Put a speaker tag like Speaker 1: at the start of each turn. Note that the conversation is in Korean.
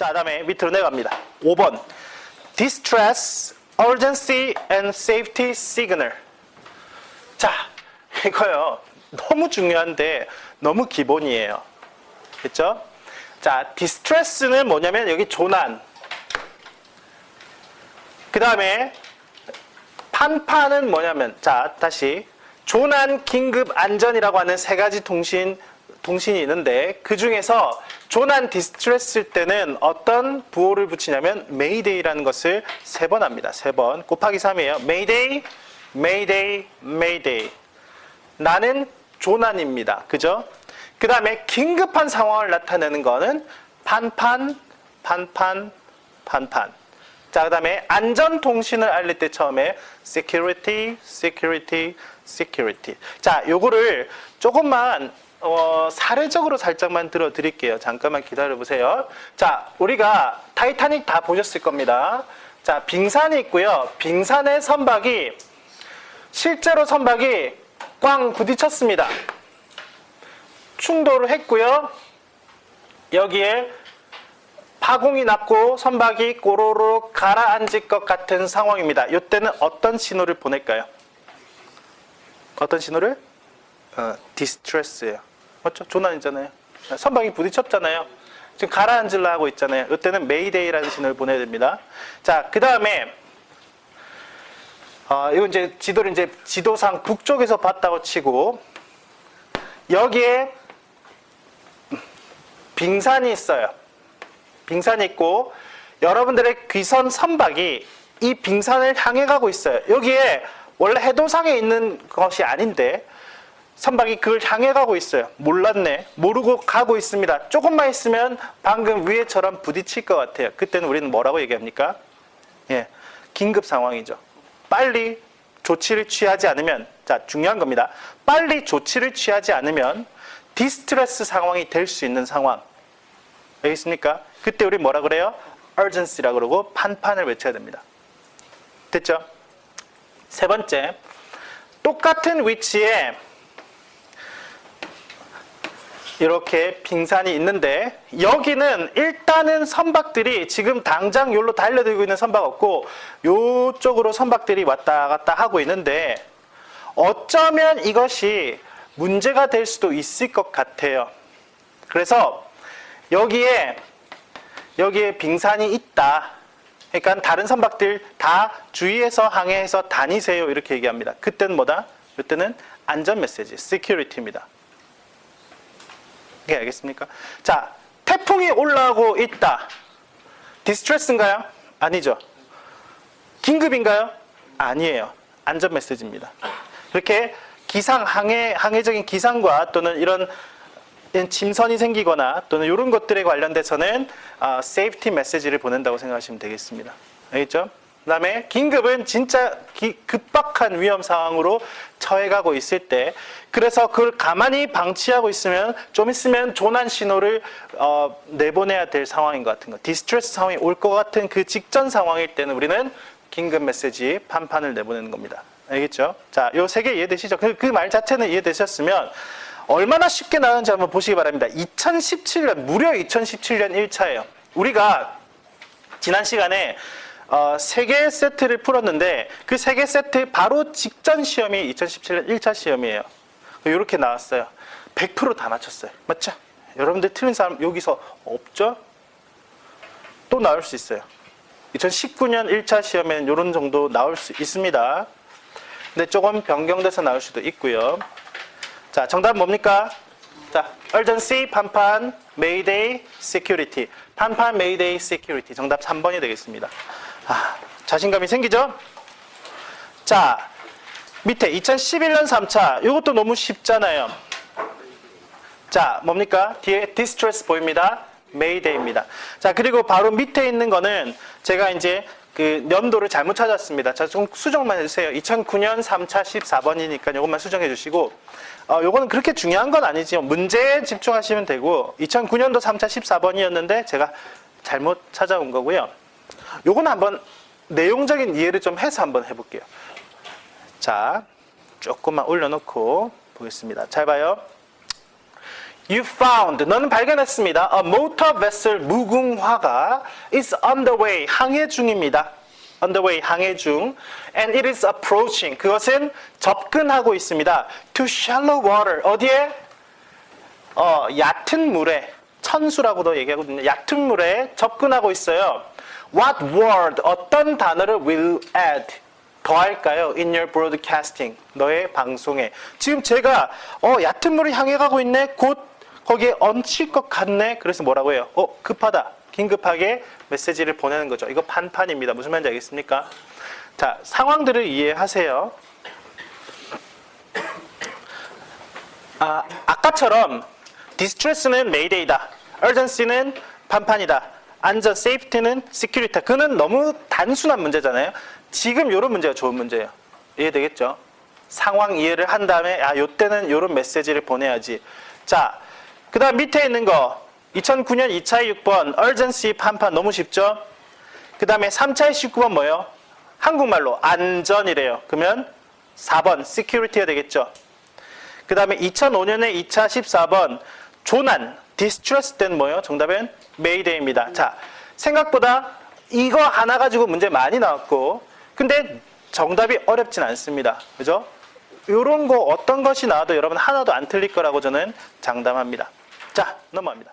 Speaker 1: 자, 다음에 밑으로 내려갑니다. 5번. Distress, Urgency and Safety Signal. 자, 이거요. 너무 중요한데 너무 기본이에요. 그렇죠? 자, distress는 뭐냐면 여기 조난. 그 다음에 판판은 뭐냐면 자 다시 조난 긴급 안전이라고 하는 세 가지 통신 통신이 있는데 그 중에서 조난 디스트레스일 때는 어떤 부호를 붙이냐면 메이데이라는 것을 세 번 합니다. 세 번 곱하기 3이에요. 메이데이, 메이데이, 메이데이. 나는 조난입니다. 그죠? 그 다음에 긴급한 상황을 나타내는 거는 판판, 판판, 판판. 자, 그 다음에 안전통신을 알릴 때 처음에 security, security, security. 자, 요거를 조금만 어, 사례적으로 살짝만 들어드릴게요. 잠깐만 기다려보세요. 자, 우리가 타이타닉 다 보셨을 겁니다. 자, 빙산이 있고요. 빙산의 선박이 실제로 선박이 꽝 부딪혔습니다. 충돌을 했고요. 여기에 파공이 났고 선박이 꼬로로 가라앉을 것 같은 상황입니다. 이때는 어떤 신호를 보낼까요? 어떤 신호를? 어, 디스트레스예요. 맞죠? 조난이잖아요. 선박이 부딪혔잖아요. 지금 가라앉으려 하고 있잖아요. 이때는 메이데이라는 신호를 보내야 됩니다. 자, 그 다음에 어, 이건 이제 지도를 이제 지도상 북쪽에서 봤다고 치고 여기에 빙산이 있어요. 빙산이 있고 여러분들의 귀선 선박이 이 빙산을 향해 가고 있어요. 여기에 원래 해도상에 있는 것이 아닌데 선박이 그걸 향해 가고 있어요. 몰랐네. 모르고 가고 있습니다. 조금만 있으면 방금 위에처럼 부딪힐 것 같아요. 그때는 우리는 뭐라고 얘기합니까? 예. 긴급 상황이죠. 빨리 조치를 취하지 않으면 자, 중요한 겁니다. 빨리 조치를 취하지 않으면 디스트레스 상황이 될 수 있는 상황. 알겠습니까? 그때 우리 뭐라 그래요? urgency라 그러고 판판을 외쳐야 됩니다. 됐죠? 세 번째. 똑같은 위치에 이렇게 빙산이 있는데 여기는 일단은 선박들이 지금 당장 여기로 달려들고 있는 선박 없고 요쪽으로 선박들이 왔다 갔다 하고 있는데 어쩌면 이것이 문제가 될 수도 있을 것 같아요. 그래서 여기에 여기에 빙산이 있다. 그러니까 다른 선박들 다 주의해서 항해해서 다니세요 이렇게 얘기합니다. 그때는 뭐다? 그때는 안전 메시지, security입니다. 예, 알겠습니까? 자, 태풍이 올라오고 있다. 디스트레스인가요? 아니죠. 긴급인가요? 아니에요. 안전 메시지입니다. 이렇게 기상 항해 항해적인 기상과 또는 이런 침선이 생기거나 또는 이런 것들에 관련돼서는 어, 세이프티 메시지를 보낸다고 생각하시면 되겠습니다. 알겠죠? 그다음에 긴급은 진짜 기- 급박한 위험 상황으로 처해가고 있을 때 그래서 그걸 가만히 방치하고 있으면 좀 있으면 조난 신호를 어, 내보내야 될 상황인 것 같은 거 디스트레스 상황이 올 것 같은 그 직전 상황일 때는 우리는 긴급 메시지 판판을 내보내는 겁니다. 알겠죠? 자, 요 세 개 이해되시죠? 그 말 자체는 이해되셨으면 얼마나 쉽게 나오는지 한번 보시기 바랍니다. 2017년, 무려 2017년 1차예요. 우리가 지난 시간에 어, 세개 세트를 풀었는데 그세개 세트 바로 직전 시험이 2017년 1차 시험이에요. 이렇게 나왔어요. 100%다 맞췄어요. 맞죠? 여러분들 틀린 사람 여기서 없죠? 또 나올 수 있어요. 2019년 1차 시험에는 이런 정도 나올 수 있습니다. 근데 조금 변경돼서 나올 수도 있고요. 자, 정답 뭡니까? 자, urgency, 판판, mayday, security. 판판, mayday, security. 정답 3번이 되겠습니다. 아, 자신감이 생기죠? 자, 밑에 2011년 3차. 이것도 너무 쉽잖아요. 자, 뭡니까? 뒤에 distress 보입니다. 메이데이입니다. 자, 그리고 바로 밑에 있는 거는 제가 이제 그 연도를 잘못 찾았습니다. 자, 좀 수정만 해주세요. 2009년 3차 14번이니까 이것만 수정해 주시고, 어, 요거는 그렇게 중요한 건 아니지요. 문제에 집중하시면 되고, 2009년도 3차 14번이었는데 제가 잘못 찾아온 거고요. 요거는 한번 내용적인 이해를 좀 해서 한번 해볼게요. 자, 조금만 올려놓고 보겠습니다. 잘 봐요. You found. 너는 발견했습니다. A motor vessel 무궁화가 is on the way. 항해 중입니다. on the way. 항해 중. And it is approaching. 그것은 접근하고 있습니다. To shallow water. 어디에? 어, 얕은 물에. 천수라고도 얘기하거든요. 얕은 물에 접근하고 있어요. What word? 어떤 단어를 will add? 더할까요? In your broadcasting. 너의 방송에. 지금 제가 어 얕은 물을 향해 가고 있네. 곧 거기에 얹힐 것 같네. 그래서 뭐라고 해요? 어 급하다. 긴급하게 메시지를 보내는 거죠. 이거 판판입니다. 무슨 말인지 알겠습니까? 자 상황들을 이해하세요. 아, 아까처럼 distress는 mayday다. urgency는 판판이다. 안전, safety는 security다. 그는 너무 단순한 문제잖아요. 지금 이런 문제가 좋은 문제예요. 이해되겠죠? 상황 이해를 한 다음에 아, 요때는 요런 메시지를 보내야지. 자, 그 다음 밑에 있는 거 2009년 2차의 6번 urgency 판판 너무 쉽죠? 그 다음에 3차의 19번 뭐예요? 한국말로 안전이래요. 그러면 4번 security가 되겠죠? 그 다음에 2005년에 2차 14번 조난, distress 때는 뭐예요? 정답은 메이데이입니다. 자, 생각보다 이거 하나 가지고 문제 많이 나왔고 근데 정답이 어렵진 않습니다. 그죠? 요런 거 어떤 것이 나와도 여러분 하나도 안 틀릴 거라고 저는 장담합니다. 자, 넘어갑니다.